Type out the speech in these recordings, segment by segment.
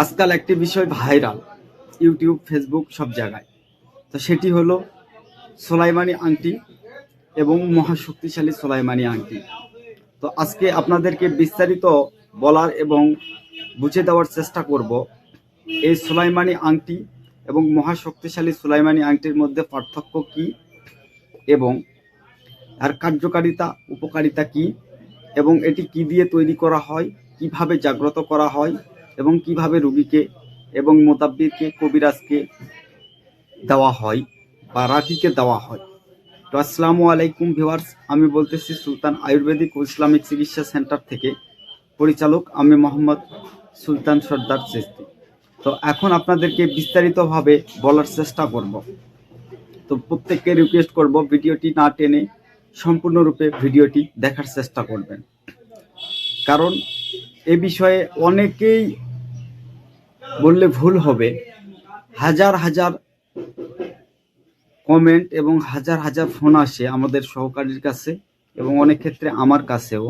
আজকাল একটি বিষয় ভাইরাল, ইউটিউব, ফেসবুক সব জায়গায়। তো সেটি হলো সোলাইমানি আংটি এবং মহাশক্তিশালী সোলাইমানি আংটি। তো আজকে আপনাদেরকে বিস্তারিত বলার এবং বুঝে দেওয়ার চেষ্টা করব এই সোলাইমানি আংটি এবং মহাশক্তিশালী সোলাইমানি আংটির মধ্যে পার্থক্য কি এবং আর কার্যকারিতা, উপকারিতা কি এবং এটি কি দিয়ে তৈরি করা হয়, কীভাবে জাগ্রত করা হয় এবং কীভাবে রুগীকে এবং মোতাব্বিরকে, কবিরাজকে দেওয়া হয় বা রাকিকে দেওয়া হয়। তো আসসালামু আলাইকুম ভিউয়ার্স, আমি বলতেছি সুলতান আয়ুর্বেদিক ও ইসলামিক চিকিৎসা সেন্টার থেকে পরিচালক আমি মোহাম্মদ সুলতান সর্দার চেস্তি। তো এখন আপনাদেরকে বিস্তারিতভাবে বলার চেষ্টা করব। তো প্রত্যেককে রিকোয়েস্ট করব ভিডিওটি না টেনে সম্পূর্ণরূপে ভিডিওটি দেখার চেষ্টা করবেন। কারণ এ বিষয়ে অনেকেই বললে ভুল হবে। হাজার হাজার কমেন্ট এবং হাজার হাজার ফোন আসে আমাদের সহকারীর কাছে এবং অনেক ক্ষেত্রে আমার কাছেও,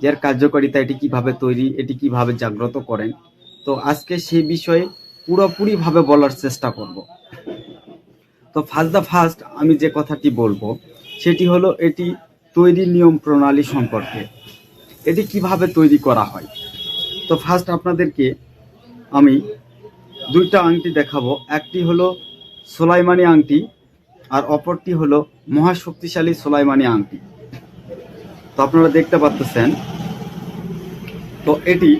যে এর কার্যকারিতা এটি কীভাবে তৈরি, এটি কীভাবে জাগ্রত করেন। তো আজকে সেই বিষয়ে পুরোপুরিভাবে বলার চেষ্টা করব। তো ফার্স্ট দ্য ফার্স্ট আমি যে কথাটি বলব, সেটি হলো এটি তৈরি নিয়ম প্রণালী সম্পর্কে। এটি কীভাবে তৈরি করা হয়? তো ফার্স্ট আপনাদেরকে আমি দুইটা আংটি দেখাবো। একটি হলো সোলাইমানি আংটি আর অপরটি হলো মহাশক্তিশালী সোলাইমানি আংটি। তো আপনারা দেখতে পাচ্ছেন। তো এটি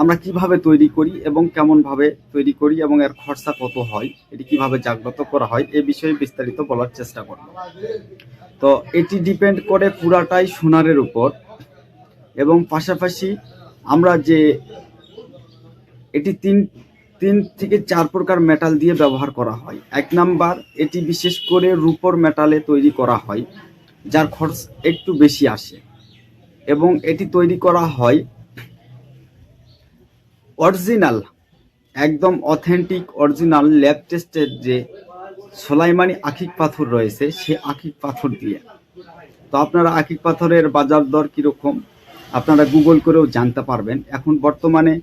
আমরা কীভাবে তৈরি করি এবং কেমনভাবে তৈরি করি এবং এর খরচা কত হয়, এটি কীভাবে জাগ্রত করা হয়, এ বিষয়ে বিস্তারিত বলার চেষ্টা করব। তো এটি ডিপেন্ড করে পুরাটাই সোনারের উপর। এবং পাশাপাশি আমরা যে এটি তিন তিন থেকে চার প্রকার মেটাল দিয়ে ব্যবহার করা হয়। এক নাম্বার, এটি বিশেষ করে রূপর মেটালে তৈরি করা হয়, যার খরচ একটু বেশি আসে। এবং এটি তৈরি করা হয় অরিজিনাল একদম অথেন্টিক অরিজিনাল ল্যাব টেস্টের যে সোলাইমানি আখিক পাথর রয়েছে, সে আখিক পাথর দিয়ে। তো আপনারা আখিক পাথরের বাজার দর কীরকম? আপনারা গুগল করেও জানতে পারবেন। এখন বর্তমানে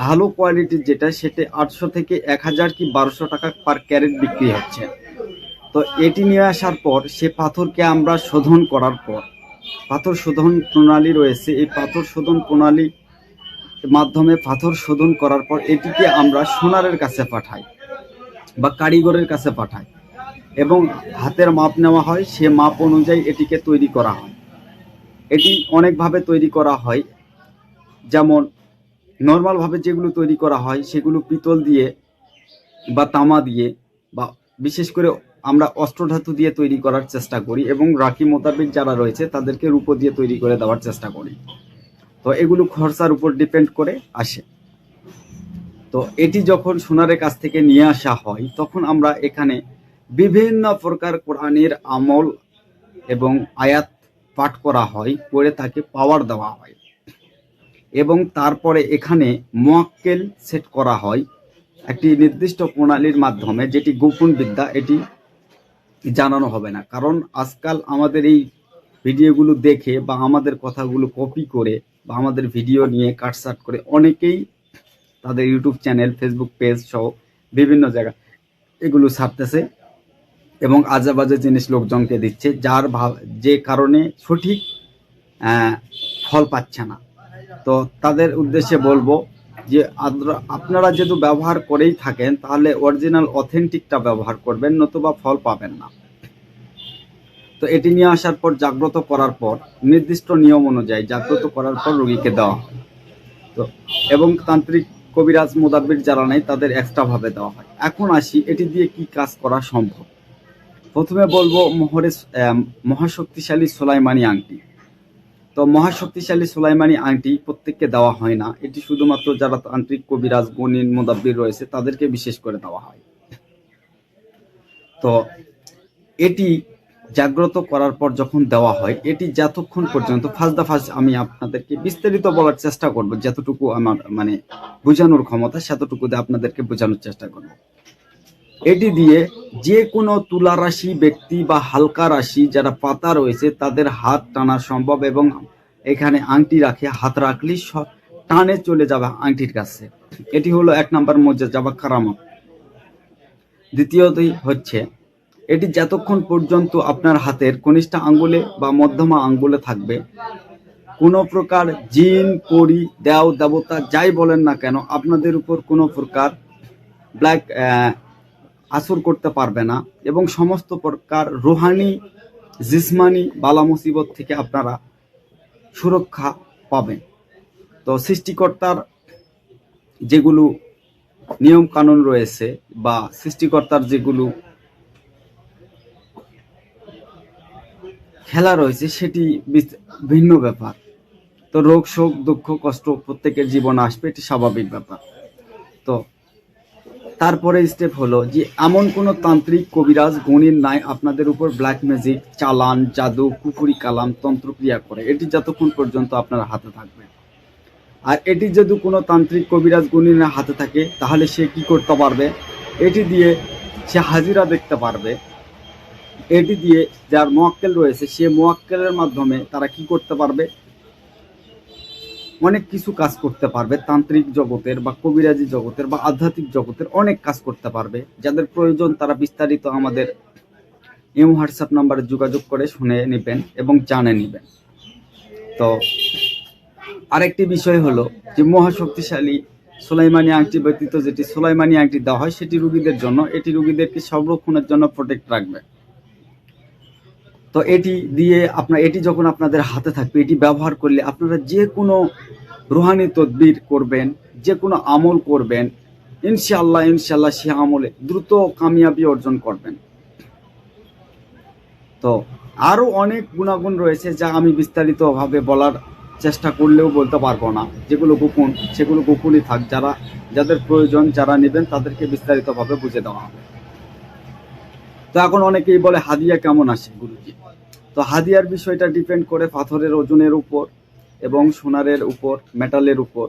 ভালো কোয়ালিটির যেটা, সেটা আটশো থেকে এক হাজার কি বারোশো টাকা পার ক্যারেট বিক্রি হচ্ছে। তো এটি নিয়ে আসার পর, সে পাথরকে আমরা শোধন করার পর, পাথর শোধন প্রণালী রয়েছে। এই পাথর শোধন প্রণালী মাধ্যমে পাথর শোধন করার পর, এটিকে আমরা সোনারের কাছে পাঠাই বা কারিগরের কাছে পাঠাই এবং হাতের মাপ নেওয়া হয়। সে মাপ অনুযায়ী এটিকে তৈরি করা হয়। এটি অনেকভাবে তৈরি করা হয়। যেমন, নর্মালভাবে যেগুলো তৈরি করা হয়, সেগুলো পিতল দিয়ে বা তামা দিয়ে বা বিশেষ করে আমরা অস্ত্রধাতু দিয়ে তৈরি করার চেষ্টা করি এবং রাখি মোতাবেক যারা রয়েছে, তাদেরকে রূপো দিয়ে তৈরি করে দেওয়ার চেষ্টা করি। তো এগুলো খরচার উপর ডিপেন্ড করে আসে। তো এটি যখন সোনারের কাছ থেকে নিয়ে আসা হয়, তখন আমরা এখানে বিভিন্ন প্রকার কোরআনের আমল এবং আয়াত পাঠ করা হয় করে তাকে পাওয়ার দেওয়া হয়। এবং তারপরে এখানে মোয়াক্কেল সেট করা হয় একটি নির্দিষ্ট প্রণালীর মাধ্যমে, যেটি গোপন বিদ্যা, এটি জানানো হবে না। কারণ আজকাল আমাদের এই ভিডিওগুলো দেখে বা আমাদের কথাগুলো কপি করে বা আমাদের ভিডিও নিয়ে কাটসাট করে অনেকেই তাদের ইউটিউব চ্যানেল ফেসবুক পেজ সহ বিভিন্ন জায়গা এগুলো ছাড়তেছে। এবং আজে বাজে জিনিস লোকজনকে দিচ্ছে, যার ভাব, যে কারণে সঠিক ফল পাচ্ছে না। তো তাদের উদ্দেশ্যে বলব যে আপনারা যেহেতু ব্যবহার করেই থাকেন, তাহলে অরিজিনাল, অথেন্টিকটা ব্যবহার করবেন, নতুবা ফল পাবেন না। তো এটি নিয়ে আসার পর, জাগ্রত করার পর, নির্দিষ্ট নিয়ম অনুযায়ী জাগ্রত করার পর রোগীকে দেওয়া হয়। তো, এবং তান্ত্রিক কবিরাজ মোদাব্বির যারা নেই, তাদের এক্সট্রাভাবে দেওয়া হয়। এখন আসি, এটি দিয়ে কি কাজ করা সম্ভব? প্রথমে বলব মহরে মহাশক্তিশালী সোলাইমানি আংটি। তো মহাশক্তিশালী সোলাইমানি আংটি প্রত্যেককে দেওয়া হয় না। এটি শুধুমাত্র যারা তান্ত্রিক, কবিরাজ গণিন মোদাব্বির রয়েছে, তাদেরকে বিশেষ করে দেওয়া হয়। তো এটি জাগ্রত করার পর যখন দেওয়া হয়, এটি যতক্ষণ পর্যন্ত ফার্স্ট দা ফার্স্ট আমি আপনাদেরকে বিস্তারিত বলার চেষ্টা করব, যতটুকু আমার মানে বোঝানোর ক্ষমতা, সেতটুকুতে আপনাদেরকে বোঝানোর চেষ্টা করব। এটি দিয়ে যে কোনো তুলা রাশি ব্যক্তি বা হালকা রাশি যারা পাতা রয়েছে, তাদের হাত টানা সম্ভব এবং এখানে আংটি রাখে, হাত রাখলে টানে চলে যাবে আংটির কাছে। এটি হলো এক নম্বর মজ্জাজা বা কারামত। দ্বিতীয়তই হচ্ছে, এটি যতক্ষণ পর্যন্ত আপনার হাতের কনিষ্ঠ আঙ্গুলে বা মধ্যমা আঙ্গুলে থাকবে, কোনো প্রকার জিন, পরি, দেও, দেবতা যাই বলেন না কেন, আপনাদের উপর কোনো প্রকার ব্ল্যাক আসর করতে পারবে না এবং সমস্ত প্রকার রুহানি, জিসমানি, বালা মুসিবত থেকে আপনারা সুরক্ষা পাবেন। তো সৃষ্টিকর্তার যেগুলো নিয়ম কানুন রয়েছে বা সৃষ্টিকর্তার যেগুলো খেলা রয়েছে, সেটি ভিন্ন ব্যাপার। তো রোগ শোক, দুঃখ, কষ্ট প্রত্যেকের জীবন আসবে, এটি স্বাভাবিক ব্যাপার। তো তারপরে স্টেপ হলো যে, এমন কোনো তান্ত্রিক কবিরাজ, গণির নাই, আপনাদের উপর ব্ল্যাক ম্যাজিক চালান, জাদু কুফুরি কালাম, তন্ত্রক্রিয়া করে। এটি যতক্ষণ পর্যন্ত আপনার হাতে থাকবে। আর এটি যদি কোনো তান্ত্রিক কবিরাজ, গুণীর হাতে থাকে, তাহলে সে কি করতে পারবে? এটি দিয়ে সে হাজিরা দেখতে পারবে। এটি দিয়ে যার মোয়াক্কেল রয়েছে, সে মোয়াক্কেলের মাধ্যমে তারা কি করতে পারবে? অনেক কিছু কাজ করতে পারবে, তান্ত্রিক জগতের বা কবিরাজি জগতের বা আধ্যাত্মিক জগতের অনেক কাজ করতে পারবে। যাদের প্রয়োজন তারা বিস্তারিত আমাদের এম হোয়াটসঅ্যাপ নাম্বারে যোগাযোগ করে শুনে নেবেন এবং জানে নেবেন। তো আরেকটি বিষয় হলো যে মহাশক্তিশালী সোলাইমানি আংটি ব্যতীত যেটি সোলাইমানি আংটি দেওয়া হয় সেটি রুগীদের জন্য, এটি রুগীদেরকে সংরক্ষণের জন্য প্রোটেক্ট রাখবে। তো এটি দিয়ে আপনার, এটি যখন আপনাদের হাতে থাকবে, এটি ব্যবহার করলে আপনারা যে কোনো রুহানি তদবির করবেন যে কোনো আমল করবেন, ইনশাআল্লাহ ইনশাআল্লাহ সে আমলে দ্রুত কামিয়াবি অর্জন করবেন। তো আরও অনেক গুণাগুণ রয়েছে যা আমি বিস্তারিতভাবে বলার চেষ্টা করলেও বলতে পারব না। যেগুলো গোপন, সেগুলো গোপনই থাক, যারা, যাদের প্রয়োজন যারা নেবেন তাদেরকে বিস্তারিতভাবে বুঝে দেওয়া হবে। তো এখন অনেকেই বলে হাদিয়া কেমন আসে গুরুজি? তো হাদিয়ার বিষয়টা ডিপেন্ড করে পাথরের ওজনের উপর এবং সোনারের উপর মেটালের উপর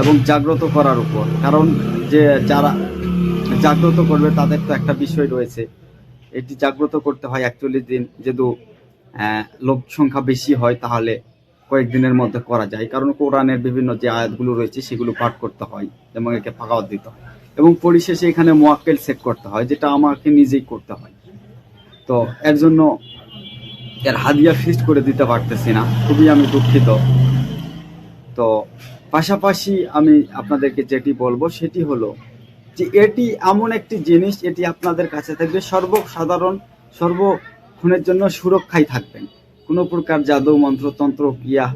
এবং জাগ্রত করার উপর। কারণ যে যারা জাগ্রত করবে তাদের তো একটা বিষয় রয়েছে। এটি জাগ্রত করতে হয় একচল্লিশ দিন। যেহেতু লোক সংখ্যা বেশি হয় তাহলে কয়েকদিনের মধ্যে করা যায়। কারণ কোরআনের বিভিন্ন যে আয়াতগুলো রয়েছে সেগুলো পাঠ করতে হয় এবং একে ফাঁকাও দিতে হয়। এবং পরিশেষে এখানে মোয়াক্কেল সেট করতে হয়, যেটা আমাকে নিজেই করতে হয়। তো এর জন্য এর হাদিয়া ফিস্ট করে দিতে পারতেছি না, খুবই আমি দুঃখিত। তো পাশাপাশি আমি আপনাদেরকে যেটি বলব, সেটি হলো যে এটি এমন একটি জিনিস, এটি আপনাদের কাছে থাকবে, সর্বসাধারণ, সর্বক্ষণের জন্য সুরক্ষায় থাকবেন। কোনো প্রকার জাদু মন্ত্রতন্ত্র ক্রিয়া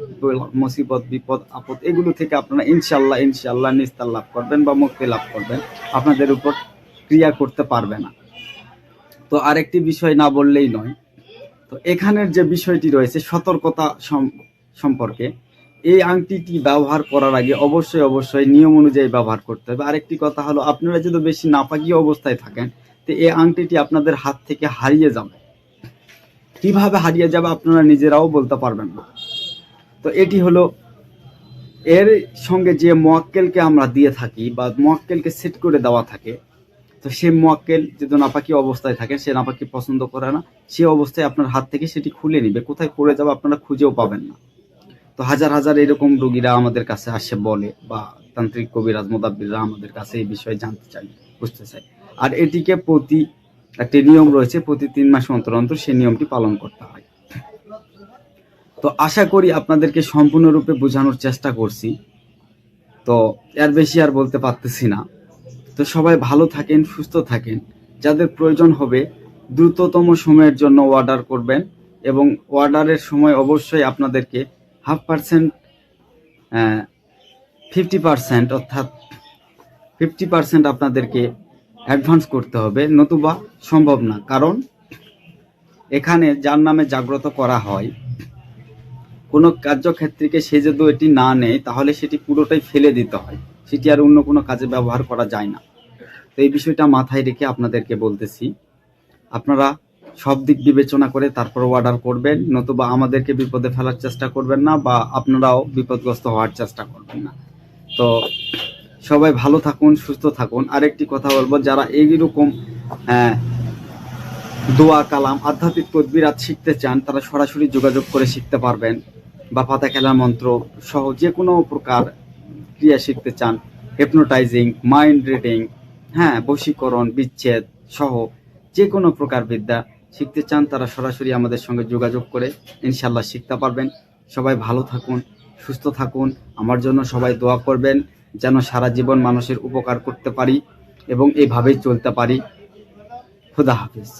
মুসিবত, বিপদ, আপদ, এগুলো থেকে আপনারা ইনশাল্লাহ ইনশাল্লাহ নিস্তার লাভ করবেন বা মুক্তি লাভ করবেন। আপনাদের উপর ক্রিয়া করতে পারবে না। তো আরেকটি বিষয় না বললেই নয়। তো এখানের যে বিষয়টি রয়েছে সতর্কতা সম- সম্পর্কে, এই আংটিটি ব্যবহার করার আগে অবশ্যই অবশ্যই নিয়ম অনুযায়ী ব্যবহার করতে হবে। আরেকটি কথা হলো, আপনারা যদি বেশি নাপাকি অবস্থায় থাকেন, তো এই আংটিটি আপনাদের হাত থেকে হারিয়ে যাবে। কীভাবে হারিয়ে যাবে আপনারা নিজেরাও বলতে পারবেন না। তো এটি হলো এর সঙ্গে যে মোয়াক্কেলকে আমরা দিয়ে থাকি বা মোয়াক্কেলকে সেট করে দেওয়া থাকে, তো সে মোয়াক্কেল যদি নাপাকি অবস্থায় থাকে, সে নাপাকি পছন্দ করে না, সে অবস্থায় আপনার হাত থেকে সেটি খুলে নিবে, কোথায় পড়ে যাবে আপনারা খুঁজেও পাবেন না। তো হাজার হাজার এরকম রোগীরা আমাদের কাছে আসে বলে বা তান্ত্রিক কবিরাজ, মোদাব্বিররা আমাদের কাছে এই বিষয়ে জানতে চাই বুঝতে চাই আর এটিকে প্রতি একটি নিয়ম রয়েছে, প্রতি তিন মাস অন্তর অন্তর সেই নিয়মটি পালন করতে হয়। তো আশা করি আপনাদেরকে সম্পূর্ণরূপে বোঝানোর চেষ্টা করছি। তো এর বেশি আর বলতে পারতেছি না। তো সবাই ভালো থাকেন, সুস্থ থাকেন। যাদের প্রয়োজন হবে, দ্রুততম সময়ের জন্য অর্ডার করবেন এবং অর্ডারের সময় অবশ্যই আপনাদেরকে হাফ পার্সেন্ট ফিফটি পার্সেন্ট অর্থাৎ ফিফটি পার্সেন্ট আপনাদেরকে অ্যাডভান্স করতে হবে, নতুবা সম্ভব না। কারণ এখানে যার নামে জাগ্রত করা হয়, কোনো কার্যক্ষেত্রকে সে যদি এটি না নেয়, তাহলে সেটি পুরোটাই ফেলে দিতে হয়। সেটি আর অন্য কোনো কাজে ব্যবহার করা যায় না। তো এই বিষয়টা মাথায় রেখে আপনাদেরকে বলতেছি, আপনারা সব দিক বিবেচনা করে তারপর অর্ডার করবেন, নতুবা আমাদেরকে বিপদে ফেলার চেষ্টা করবেন না বা আপনারাও বিপদগ্রস্ত হওয়ার চেষ্টা করবেন না। তো সবাই ভালো থাকুন, সুস্থ থাকুন। আরেকটি কথা বলব, যারা এইরকম দোয়া, কালাম, আধ্যাত্মিক তদবিরাত শিখতে চান, তারা সরাসরি যোগাযোগ করে শিখতে পারবেন। বা পাতা খেলার মন্ত্র সহ যে কোনো প্রকার ক্রিয়া শিখতে চান হেপনোটাইজিং মাইন্ড রিডিং হ্যাঁ বশীকরণ, বিচ্ছেদ সহ যে কোনো প্রকার বিদ্যা শিখতে চান, তারা সরাসরি আমাদের সঙ্গে যোগাযোগ করে ইনশাল্লাহ শিখতে পারবেন। সবাই ভালো থাকুন, সুস্থ থাকুন। আমার জন্য সবাই দোয়া করবেন। যেন সারা জীবন মানুষের উপকার করতে পারি এবং এইভাবেই চলতে পারি। খুদা হাফিজ।